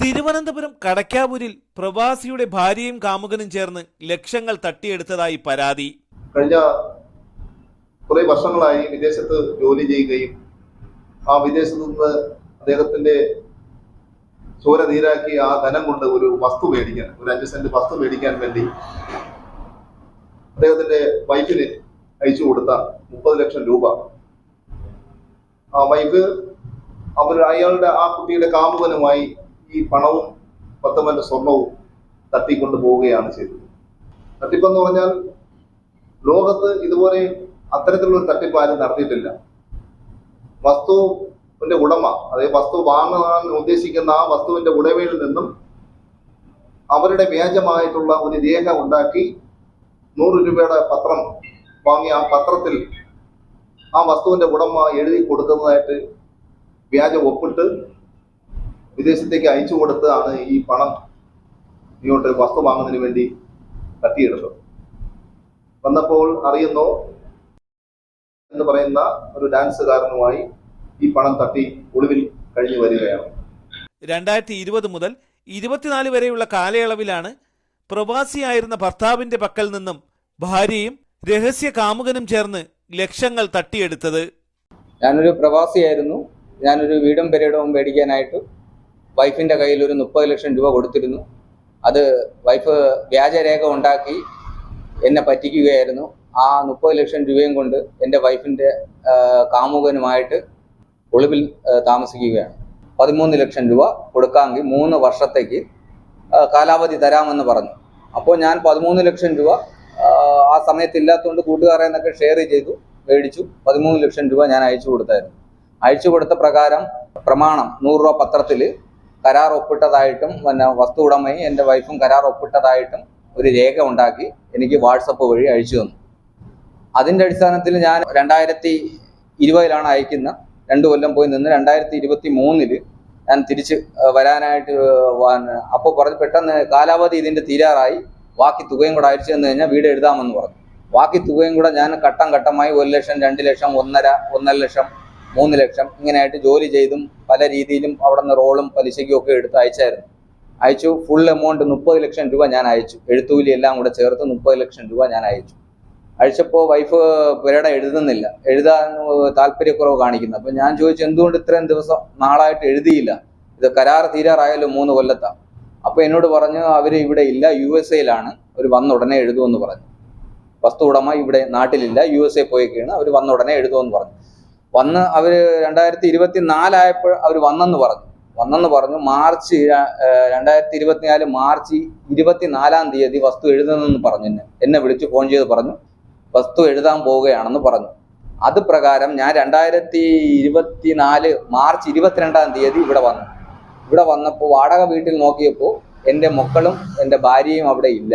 തിരുവനന്തപുരം കടക്കാവൂരിൽ പ്രവാസിയുടെ ഭാര്യയും കാമുകനും ചേർന്ന് ലക്ഷങ്ങൾ തട്ടിയെടുത്തതായി പരാതി. കഴിഞ്ഞ കുറെ വർഷങ്ങളായി വിദേശത്ത് ജോലി ചെയ്യുകയും ആ വിദേശത്ത് നിന്ന് അദ്ദേഹത്തിന്റെ ചോര നീരാക്കി ആ ധനം കൊണ്ട് ഒരു വസ്തു മേടിക്കാൻ ഒരു അഞ്ച് സെന്റ് വസ്തു മേടിക്കാൻ വേണ്ടി അദ്ദേഹത്തിന്റെ വൈഫിന് അയച്ചു കൊടുത്ത മുപ്പത് ലക്ഷം രൂപ. ആ വൈഫ് അവർ അയാളുടെ ആ കുട്ടിയുടെ കാമുകനുമായി ഈ പണവും പത്തമ്മന്റെ സ്വർണവും തട്ടിക്കൊണ്ട് പോവുകയാണ് ചെയ്തത്. തട്ടിപ്പെന്ന് പറഞ്ഞാൽ ലോകത്ത് ഇതുപോലെ അത്തരത്തിലുള്ള തട്ടിപ്പ് ആരും നടത്തിയിട്ടില്ല. വസ്തുവിന്റെ ഉടമ അതായത് വസ്തു വാങ്ങാൻ ഉദ്ദേശിക്കുന്ന ആ വസ്തുവിന്റെ ഉടമയിൽ നിന്നും അവരുടെ വ്യാജമായിട്ടുള്ള ഒരു രേഖ ഉണ്ടാക്കി നൂറ് രൂപയുടെ പത്രം വാങ്ങി ആ പത്രത്തിൽ ആ വസ്തുവിന്റെ ഉടമ എഴുതി കൊടുക്കുന്നതായിട്ട് വ്യാജ ഒപ്പിട്ട് വിദേശത്തേക്ക് അയച്ചു കൊടുത്താണ് ഈ പണം. ഇങ്ങോട്ട് വസ്തു വാങ്ങുന്നതിന് വേണ്ടി തട്ടിയെടുത്തത്. വന്നപ്പോൾ അറിയുന്നോ എന്ന് പറയുന്ന ഒരു ഡാൻസുകാരനുമായി ഈ പണം തട്ടി ഒളിവിൽ കഴിഞ്ഞു വരികയാണ്. രണ്ടായിരത്തി ഇരുപത് മുതൽ ഇരുപത്തിനാല് വരെയുള്ള കാലയളവിലാണ് പ്രവാസിയായിരുന്ന ഭർത്താവിന്റെ പക്കൽ നിന്നും ഭാര്യയും രഹസ്യ കാമുകനും ചേർന്ന് ലക്ഷങ്ങൾ തട്ടിയെടുത്തത്. ഞാനൊരു പ്രവാസിയായിരുന്നു. ഞാനൊരു വീടും പെരയിടവും മേടിക്കാനായിട്ട് വൈഫിന്റെ കയ്യിൽ ഒരു മുപ്പത് ലക്ഷം രൂപ കൊടുത്തിരുന്നു. അത് വൈഫ് വ്യാജരേഖ ഉണ്ടാക്കി എന്നെ പറ്റിക്കുകയായിരുന്നു. ആ മുപ്പത് ലക്ഷം രൂപയും കൊണ്ട് എന്റെ വൈഫിന്റെ കാമുകനുമായിട്ട് ഒളിവിൽ താമസിക്കുകയാണ്. പതിമൂന്ന് ലക്ഷം രൂപ കൊടുക്കാമെങ്കിൽ മൂന്ന് വർഷത്തേക്ക് കാലാവധി തരാമെന്ന് പറഞ്ഞു. അപ്പോൾ ഞാൻ പതിമൂന്ന് ലക്ഷം രൂപ ആ, സമയത്ത് ഇല്ലാത്തതുകൊണ്ട് കൂട്ടുകാരെ നിന്നൊക്കെ ഷെയർ ചെയ്തു മേടിച്ചു. പതിമൂന്ന് ലക്ഷം രൂപ ഞാൻ അയച്ചു കൊടുത്തായിരുന്നു. അയച്ചു കൊടുത്ത പ്രകാരം പ്രമാണം നൂറ് രൂപ പത്രത്തിൽ കരാർ ഒപ്പിട്ടതായിട്ടും പിന്നെ വസ്തു ഉടമയും എന്റെ വൈഫും കരാർ ഒപ്പിട്ടതായിട്ടും ഒരു രേഖ ഉണ്ടാക്കി എനിക്ക് വാട്സപ്പ് വഴി അയച്ചു തന്നു. അതിന്റെ അടിസ്ഥാനത്തിൽ ഞാൻ രണ്ടായിരത്തി ഇരുപതിലാണ് അയക്കുന്ന രണ്ട് കൊല്ലം പോയി നിന്ന് രണ്ടായിരത്തി ഇരുപത്തി മൂന്നിൽ ഞാൻ തിരിച്ച് വരാനായിട്ട് അപ്പോൾ പറഞ്ഞ് പെട്ടെന്ന് കാലാവധി ഇതിന്റെ തീരാറായി. ബാക്കി തുകയും കൂടെ അയച്ചു തന്നു കഴിഞ്ഞാൽ വീട് എഴുതാമെന്ന് പറഞ്ഞു. ബാക്കി തുകയും കൂടെ ഞാൻ ഘട്ടം ഘട്ടമായി ഒരു ലക്ഷം രണ്ട് ലക്ഷം ഒന്നര ഒന്നര ലക്ഷം മൂന്ന് ലക്ഷം ഇങ്ങനെയായിട്ട് ജോലി ചെയ്തും പല രീതിയിലും അവിടെ നിന്ന് റോളും പലിശയ്ക്കും ഒക്കെ എടുത്ത് അയച്ചായിരുന്നു. അയച്ചു. ഫുൾ എമൗണ്ട് മുപ്പത് ലക്ഷം രൂപ ഞാൻ അയച്ചു. എഴുത്തുകൂലി എല്ലാം കൂടെ ചേർത്ത് മുപ്പത് ലക്ഷം രൂപ ഞാൻ അയച്ചു. അയച്ചപ്പോൾ വൈഫ് പുരയുടെ എഴുതുന്നില്ല. എഴുതാൻ താല്പര്യക്കുറവ് കാണിക്കുന്നു. അപ്പം ഞാൻ ചോദിച്ചു എന്തുകൊണ്ട് ഇത്രയും ദിവസം നാളായിട്ട് എഴുതിയില്ല? ഇത് കരാർ തീരാറായാലും മൂന്ന് കൊല്ലത്താണ് അപ്പോൾ എന്നോട് പറഞ്ഞു അവർ ഇവിടെ ഇല്ല യു എസ് എയിലാണ് അവർ വന്ന ഉടനെ എഴുതുമെന്ന് പറഞ്ഞു. വസ്തു ഉടമ ഇവിടെ നാട്ടിലില്ല യു എസ് എ പോയൊക്കെയാണ് അവർ വന്ന ഉടനെ എഴുതുമെന്ന് പറഞ്ഞു. വന്ന് അവർ രണ്ടായിരത്തി ഇരുപത്തി നാലായപ്പോൾ അവർ വന്നെന്ന് പറഞ്ഞു. വന്നെന്ന് പറഞ്ഞു മാർച്ച് രണ്ടായിരത്തി ഇരുപത്തിനാല് മാർച്ച് ഇരുപത്തിനാലാം തീയതി വസ്തു എഴുതുന്നെന്ന് പറഞ്ഞു എന്നെ. എന്നെ വിളിച്ച് ഫോൺ ചെയ്ത് പറഞ്ഞു വസ്തു എഴുതാൻ പോവുകയാണെന്ന് പറഞ്ഞു. അത് പ്രകാരം ഞാൻ രണ്ടായിരത്തി ഇരുപത്തിനാല് മാർച്ച് ഇരുപത്തിരണ്ടാം തീയതി ഇവിടെ വന്നു. ഇവിടെ വന്നപ്പോൾ വാടക വീട്ടിൽ നോക്കിയപ്പോൾ എന്റെ മക്കളും എന്റെ ഭാര്യയും അവിടെ ഇല്ല.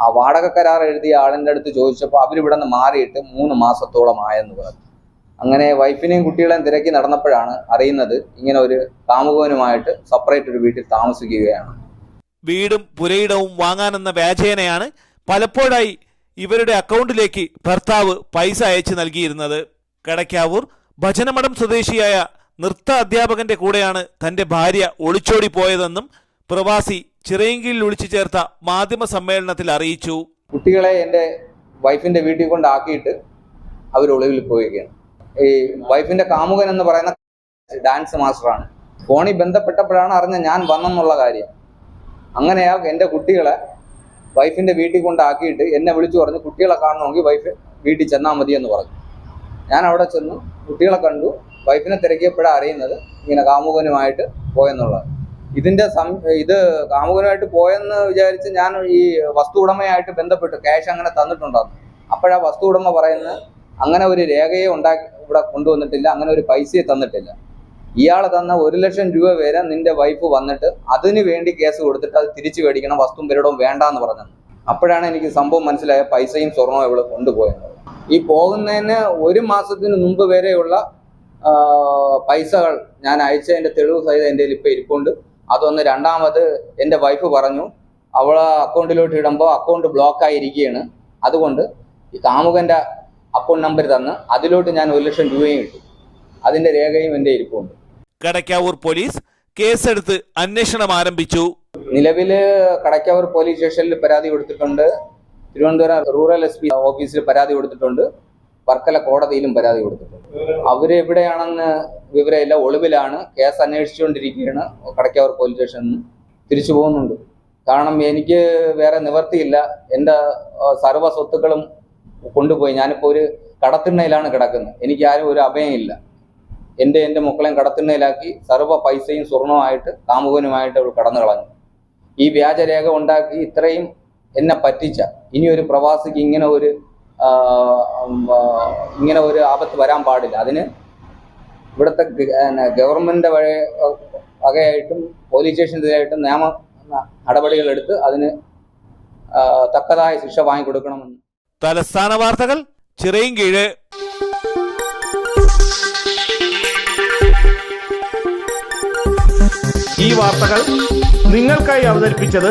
ആ വാടക കരാർ എഴുതിയ ആളിന്റെ അടുത്ത് ചോദിച്ചപ്പോൾ അവരിവിടെ നിന്ന് മാറിയിട്ട് മൂന്ന് മാസത്തോളം ആയെന്ന് പറഞ്ഞു. അങ്ങനെ വൈഫിനെയും കുട്ടികളെയും തിരക്കി നടന്നപ്പോഴാണ് അറിയുന്നത് ഇങ്ങനെ ഒരു കാമുകവനുമായിട്ട് സെപ്പറേറ്റ് ഒരു വീട്ടിൽ താമസിക്കുകയാണ്. വീടും പുരയിടവും വാങ്ങാനെന്ന വ്യാജേനയാണ് പലപ്പോഴായി ഇവരുടെ അക്കൗണ്ടിലേക്ക് ഭർത്താവ് പൈസ അയച്ചു നൽകിയിരുന്നത്. കടക്കാവൂർ ഭജനമഠം സ്വദേശിയായ നൃത്ത അധ്യാപകന്റെ കൂടെയാണ് തന്റെ ഭാര്യ ഒളിച്ചോടി പോയതെന്നും പ്രവാസി ചിറയിങ്കിലിൽ വിളിച്ചു ചേർത്ത മാധ്യമ സമ്മേളനത്തിൽ അറിയിച്ചു. കുട്ടികളെ എന്റെ വൈഫിന്റെ വീട്ടിൽ കൊണ്ടാക്കിയിട്ട് അവർ ഒളിവിൽ പോവുകയാണ്. ഈ വൈഫിന്റെ കാമുകൻ എന്ന് പറയുന്ന ഡാൻസ് മാസ്റ്ററാണ് ഫോണിൽ ബന്ധപ്പെട്ടപ്പോഴാണ് അറിഞ്ഞ ഞാൻ വന്നെന്നുള്ള കാര്യം. അങ്ങനെയാ എന്റെ കുട്ടികളെ വൈഫിന്റെ വീട്ടിൽ കൊണ്ടാക്കിയിട്ട് എന്നെ വിളിച്ചു പറഞ്ഞു കുട്ടികളെ കാണണമെങ്കിൽ വൈഫ് വീട്ടിൽ ചെന്നാൽ മതി എന്ന് പറഞ്ഞു. ഞാൻ അവിടെ ചെന്നു കുട്ടികളെ കണ്ടു. വൈഫിനെ തിരക്കിയപ്പോഴാണ് അറിയുന്നത് ഇങ്ങനെ കാമുകനുമായിട്ട് പോയെന്നുള്ളത് ഇതിന്റെ സം ഇത് കാമുകനുമായിട്ട് പോയെന്ന് വിചാരിച്ച് ഞാൻ ഈ വസ്തു ഉടമയായിട്ട് ബന്ധപ്പെട്ടു. ക്യാഷ് അങ്ങനെ തന്നിട്ടുണ്ടാകും അപ്പോഴാ വസ്തു ഉടമ പറയുന്നത് അങ്ങനെ ഒരു രേഖയെ ഉണ്ടാക്കി ഇവിടെ കൊണ്ടുവന്നിട്ടില്ല അങ്ങനെ ഒരു പൈസയെ തന്നിട്ടില്ല. ഇയാൾ തന്ന ഒരു ലക്ഷം രൂപ വരെ നിന്റെ വൈഫ് വന്നിട്ട് അതിനു വേണ്ടി കേസ് കൊടുത്തിട്ട് അത് തിരിച്ചു മേടിക്കണം വസ്തുവും വേണ്ട എന്ന് പറഞ്ഞത്. അപ്പോഴാണ് എനിക്ക് സംഭവം മനസ്സിലായ പൈസയും സ്വർണവും ഇവൾ കൊണ്ടുപോയത്. ഈ പോകുന്നതിന് ഒരു മാസത്തിന് മുമ്പ് വരെയുള്ള പൈസകൾ ഞാൻ അയച്ചതിന്റെ തെളിവ് സഹിതം എന്റെ കയ്യിൽ ഇപ്പം ഇരിപ്പുണ്ട് അതൊന്ന് രണ്ടാമത് എന്റെ വൈഫ് പറഞ്ഞു അവളെ അക്കൗണ്ടിലോട്ട് ഇടുമ്പോൾ അക്കൗണ്ട് ബ്ലോക്ക് ആയിരിക്കുകയാണ് അതുകൊണ്ട് ഈ കാമുകന്റെ അക്കൗണ്ട് നമ്പർ തന്ന് അതിലോട്ട് ഞാൻ ഒരു ലക്ഷം രൂപയും ഇട്ടു. അതിന്റെ രേഖയും എന്റെ ഇരിപ്പുണ്ട്. കടക്കാവൂർ പോലീസ് കേസെടുത്ത് അന്വേഷണം ആരംഭിച്ചു. നിലവിൽ കടക്കാവൂർ പോലീസ് സ്റ്റേഷനിൽ പരാതി കൊടുത്തിട്ടുണ്ട്. തിരുവനന്തപുരം റൂറൽ എസ് പി ഓഫീസിൽ പരാതി കൊടുത്തിട്ടുണ്ട്. വർക്കല കോടതിയിലും പരാതി കൊടുത്തിട്ടുണ്ട്. അവർ എവിടെയാണെന്ന് വിവരമില്ല. ഒളിവിലാണ്. കേസ് അന്വേഷിച്ചുകൊണ്ടിരിക്കുകയാണ്. കടക്കാവൂർ പോലീസ് സ്റ്റേഷനിൽ നിന്ന് തിരിച്ചു പോകുന്നുണ്ട്. കാരണം എനിക്ക് വേറെ നിവർത്തിയില്ല. എന്റെ സർവ സ്വത്തുക്കളും കൊണ്ടുപോയി. ഞാനിപ്പോൾ ഒരു കടത്തിണ്ണയിലാണ് കിടക്കുന്നത്. എനിക്ക് ആരും ഒരു അഭയമില്ല എന്റെ എന്റെ മക്കളെയും കടത്തിണ്ണയിലാക്കി സർവ പൈസയും സ്വർണവുമായിട്ട് കാമുകനുമായിട്ട് അവൾ കടന്നു കളഞ്ഞു. ഈ വ്യാജരേഖ ഉണ്ടാക്കി ഇത്രയും എന്നെ പറ്റിച്ച ഇനി ഒരു പ്രവാസിക്ക് ഇങ്ങനെ ഒരു ഇങ്ങനെ ഒരു ആപത്ത് വരാൻ പാടില്ല. അതിന് ഇവിടുത്തെ ഗവൺമെന്റിന്റെ വഴി വകയായിട്ടും പോലീസ് സ്റ്റേഷനെതിരായിട്ടും നിയമ നടപടികളെടുത്ത് അതിന് തക്കതായ ശിക്ഷ വാങ്ങിക്കൊടുക്കണമെന്ന് തലസ്ഥാന വാർത്തകൾ ചിറയും കീഴ്. ഈ വാർത്തകൾ നിങ്ങൾക്കായി അവതരിപ്പിച്ചത്